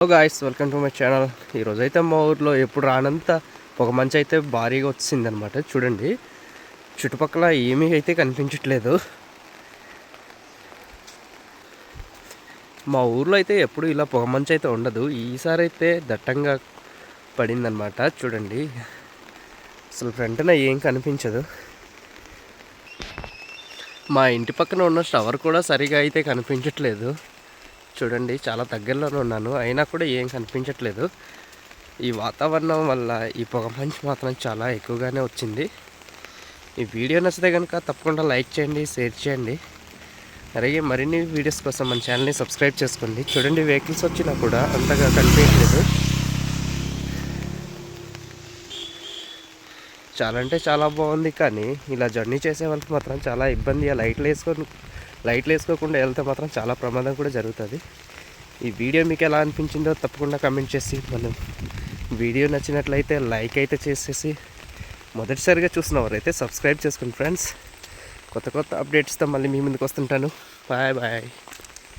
Hello guys welcome to my channel ఈరోజు అయితే మా ఊర్లో ఎప్పుడు రానంత ఒక మంచి అయితే భారీగా వచ్చిందనమాట చూడండి. చుట్టుపక్కల ఏమీ అయితే కనిపించట్లేదు. మా ఊర్లో అయితే ఎప్పుడు ఇలా పొగ మంచి అయితే ఉండదు. ఈసారి అయితే దట్టంగా పడిందనమాట చూడండి. అసలు ఫ్రంట్న ఏం కనిపించదు. మా ఇంటి పక్కన ఉన్న టవర్ కూడా సరిగా అయితే కనిపించట్లేదు. చూడండి చాలా దగ్గరలోనే ఉన్నాను. అయినా కూడా ఏం కనిపించట్లేదు. ఈ వాతావరణం వల్ల ఈ పొగ మంచు మాత్రం చాలా ఎక్కువగానే వచ్చింది. ఈ వీడియో నచ్చితే కనుక తప్పకుండా లైక్ చేయండి షేర్ చేయండి. అలాగే మరిన్ని వీడియోస్ కోసం మన ఛానల్ని సబ్స్క్రైబ్ చేసుకోండి. చూడండి వెహికల్స్ వచ్చినా కూడా అంతగా కనిపించలేదు. చాలా అంటే చాలా బాగుంది కానీ ఇలా జర్నీ చేసే వాళ్ళకి మాత్రం చాలా ఇబ్బంది ఆ లైట్లు వేసుకొని లైట్లు వేసుకోకుండా వెళ్తే మాత్రం చాలా ప్రమాదం కూడా జరుగుతుంది. ఈ వీడియో మీకు ఎలా అనిపించిందో తప్పకుండా కమెంట్ చేసి మనం వీడియో నచ్చినట్లయితే లైక్ అయితే చేసేసి మొదటిసారిగా చూసిన వారైతే సబ్స్క్రైబ్ చేసుకోండి ఫ్రెండ్స్ కొత్త కొత్త అప్డేట్స్తో మళ్ళీ మీ ముందుకు వస్తుంటాను. Bye bye.